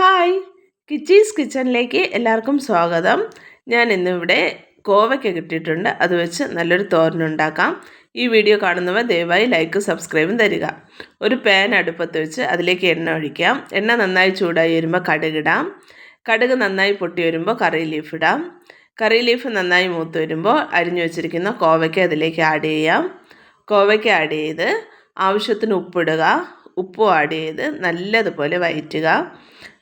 Hi. കിച്ചീസ് കിച്ചണിലേക്ക് എല്ലാവർക്കും സ്വാഗതം. ഞാൻ ഇന്നിവിടെ കോവയ്ക്ക കിട്ടിയിട്ടുണ്ട്. അത് വെച്ച് നല്ലൊരു തോരനുണ്ടാക്കാം ഈ വീഡിയോ കാണുന്നവർ ദയവായി ലൈക്ക് സബ്സ്ക്രൈബും തരിക. ഒരു പാൻ അടുപ്പത്ത് വെച്ച് അതിലേക്ക് എണ്ണ ഒഴിക്കാം. എണ്ണ നന്നായി ചൂടായി വരുമ്പോൾ കടുകിടാം കടുക് നന്നായി പൊട്ടി വരുമ്പോൾ കറി ലീഫ് ഇടാം. കറി ലീഫ് നന്നായി മൂത്ത് വരുമ്പോൾ അരിഞ്ഞു വെച്ചിരിക്കുന്ന കോവയ്ക്ക അതിലേക്ക് ആഡ് ചെയ്യാം. കോവയ്ക്ക ആഡ് ചെയ്ത് ആവശ്യത്തിന് ഉപ്പിടുക. ഉപ്പും ആഡ് ചെയ്ത് നല്ലതുപോലെ വയറ്റുക.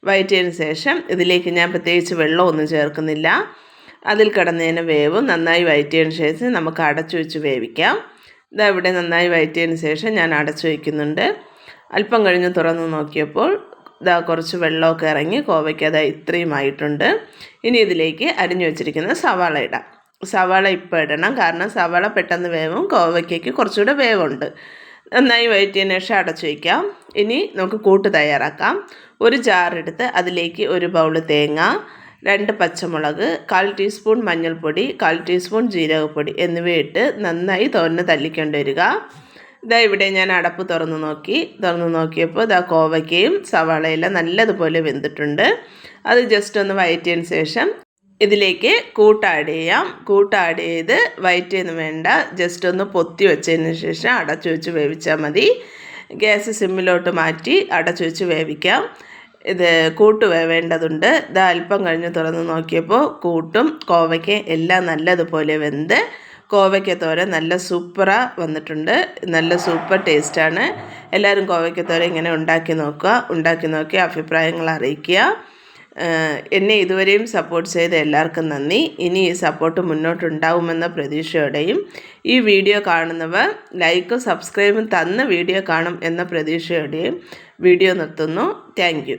വയറ്റിയതിന് ശേഷം ഇതിലേക്ക് ഞാൻ പ്രത്യേകിച്ച് വെള്ളമൊന്നും ചേർക്കുന്നില്ല. അതിൽ കിടന്നതിന് വേവും നന്നായി വയറ്റിയതിന് ശേഷം നമുക്ക് അടച്ചു വെച്ച് വേവിക്കാം. ഇതാ ഇവിടെ നന്നായി വയറ്റിയതിന് ശേഷം ഞാൻ അടച്ചു വയ്ക്കുന്നുണ്ട് അല്പം കഴിഞ്ഞ് തുറന്ന് നോക്കിയപ്പോൾ ഇതാ കുറച്ച് വെള്ളമൊക്കെ ഇറങ്ങി കോവയ്ക്ക് അത് ഇത്രയും ആയിട്ടുണ്ട്. ഇനി ഇതിലേക്ക് അരിഞ്ഞു വെച്ചിരിക്കുന്ന സവാള ഇടാം. സവാള ഇപ്പോൾ ഇടണം. കാരണം സവാള പെട്ടെന്ന് വേവും കോവയ്ക്കയ്ക്ക് കുറച്ചുകൂടെ വേവുണ്ട്. നന്നായി വയറ്റിയതിന് ശേഷം അടച്ചു വയ്ക്കാം. ഇനി നമുക്ക് കൂട്ട് തയ്യാറാക്കാം. ഒരു ജാറെടുത്ത് അതിലേക്ക് ഒരു ബൗൾ തേങ്ങ രണ്ട് പച്ചമുളക് കാൽ ടീസ്പൂൺ മഞ്ഞൾപ്പൊടി കാൽ ടീസ്പൂൺ ജീരകപ്പൊടി എന്നിവയിട്ട് നന്നായി തോരന് തല്ലിക്കൊണ്ട് വരിക. ഇതാ ഇവിടെ ഞാൻ അടപ്പ് തുറന്നു നോക്കി. തുറന്നു നോക്കിയപ്പോൾ ഇതാ കോവയ്ക്കയും സവാളയെല്ലാം നല്ലതുപോലെ വെന്തിട്ടുണ്ട്. അത് ജസ്റ്റ് ഒന്ന് വയറ്റിയതിന് ശേഷം ഇതിലേക്ക് കൂട്ട് ആഡ് ചെയ്യാം. കൂട്ട് ആഡ് ചെയ്ത് വയറ്റിയെന്ന് വേണ്ട ജസ്റ്റ് ഒന്ന് പൊത്തി വെച്ചതിന് ശേഷം അടച്ചു വെച്ച് വേവിച്ചാൽ മതി. ഗ്യാസ് സിമ്മിലോട്ട് മാറ്റി അടച്ചു വെച്ച് വേവിക്കാം. ഇത് കൂട്ട് വേവേണ്ടതുണ്ട്. ഇത് അല്പം കഴിഞ്ഞ് തുറന്ന് നോക്കിയപ്പോൾ കൂട്ടും കോവയ്ക്ക് എല്ലാം നല്ലതുപോലെ വെന്ത് കോവയ്ക്ക തോരൻ നല്ല സൂപ്പറാ വന്നിട്ടുണ്ട്. നല്ല സൂപ്പർ ടേസ്റ്റാണ്. എല്ലാവരും കോവയ്ക്ക തോരൻ ഇങ്ങനെ ഉണ്ടാക്കി നോക്കുക. ഉണ്ടാക്കി നോക്കി അഭിപ്രായങ്ങൾ അറിയിക്കുക. എന്നെ ഇതുവരെയും സപ്പോർട്ട് ചെയ്ത എല്ലാവർക്കും നന്ദി. ഇനി ഈ സപ്പോർട്ട് മുന്നോട്ടുണ്ടാവുമെന്ന പ്രതീക്ഷയോടെയും ഈ വീഡിയോ കാണുന്നവർ ലൈക്കും സബ്സ്ക്രൈബും തന്ന് വീഡിയോ കാണും എന്ന പ്രതീക്ഷയോടെയും വീഡിയോ നിർത്തുന്നു. താങ്ക്